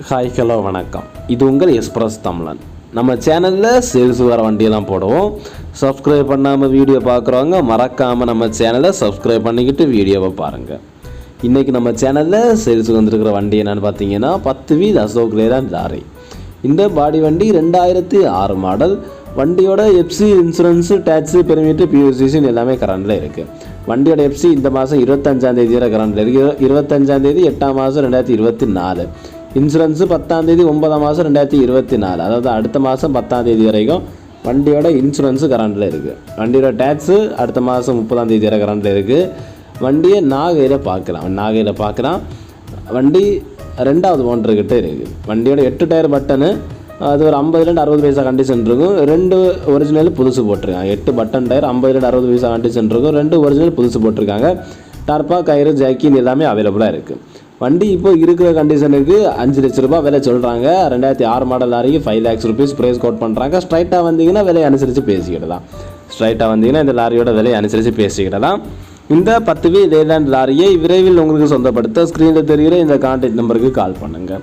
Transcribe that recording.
Hi hello வணக்கம். இது உங்கள் எக்ஸ்பிரஸ் தமிழன். நம்ம சேனலில் சேல்ஸ் வர வண்டியெல்லாம் போடுவோம். சப்ஸ்கிரைப் பண்ணாமல் வீடியோ பார்க்குறவங்க மறக்காமல் நம்ம சேனலை சப்ஸ்கிரைப் பண்ணிக்கிட்டு வீடியோவை பாருங்கள் இன்றைக்கி நம்ம சேனலில் சேல்ஸுக்கு வந்திருக்கிற வண்டி என்னென்னு பார்த்தீங்கன்னா பத்து வீத் அசோக் லேலாண்ட் லாரி. இந்த பாடி வண்டி ரெண்டாயிரத்தி ஆறு மாடல். வண்டியோட எஃப்சி இன்சூரன்ஸு டேக்ஸு பெருமிட்டு பியூசிஷன் எல்லாமே கரண்டில் இருக்குது வண்டியோட எப்சி இந்த மாதம் இருபத்தஞ்சாந்தேதி வரை கரண்டில் இருக்குது இருபத்தஞ்சாந்தேதி எட்டாம் மாதம் ரெண்டாயிரத்தி இருபத்தி நாலு. இன்சூரன்ஸு பத்தாந்தேதி ஒன்பதாம் மாதம் ரெண்டாயிரத்தி இருபத்தி நாலு. அதாவது அடுத்த மாதம் பத்தாம் தேதி வரைக்கும் வண்டியோட இன்சூரன்ஸு கரண்டில் இருக்குது வண்டியோட டேக்ஸு அடுத்த மாதம் முப்பதாம் தேதி வரை கரண்டில் இருக்குது வண்டியை நாகையில் பார்க்கலாம். நாகையில் பார்க்கலாம். வண்டி ரெண்டாவது ஓனர்கிட்ட இருக்குது வண்டியோட எட்டு டயர் பட்டனு அது ஒரு ஐம்பதுலேருந்து அறுபது பைசா கண்டிஷன் இருக்கும் ரெண்டு ஒரிஜினல் புதுசு போட்டிருக்காங்க. எட்டு பட்டன் டயர் ஐம்பதுலேருந்து அறுபது பைசா கண்டிஷன் இருக்கும் ரெண்டு ஒரிஜினல் புதுசு போட்டிருக்காங்க. டர்பா கயிறு ஜாக்கின் எல்லாமே அவைலபிளாக இருக்குது வண்டி இப்போ இருக்கிற கண்டிஷனுக்கு அஞ்சு லட்ச ரூபாய் விலை சொல்கிறாங்க ரெண்டாயிரத்தி ஆறு மாடல் லாரிக்கு five lakhs rupees price quote பண்ணுறாங்க ஸ்ட்ரைட்டாக வந்தீங்கன்னா விலையை அனுசரித்து பேசிக்கிடலாம். ஸ்ட்ரைட்டாக வந்தீங்கன்னா இந்த லாரியோட விலையை அனுசரித்து பேசிக்கிடலாம். இந்த பத்து வி லேலேண்ட் லாரியை விரைவில் உங்களுக்கு சொந்தப்படுத்த ஸ்க்ரீனில் தெரிகிற இந்த கான்டாக்ட் நம்பருக்கு கால் பண்ணுங்கள்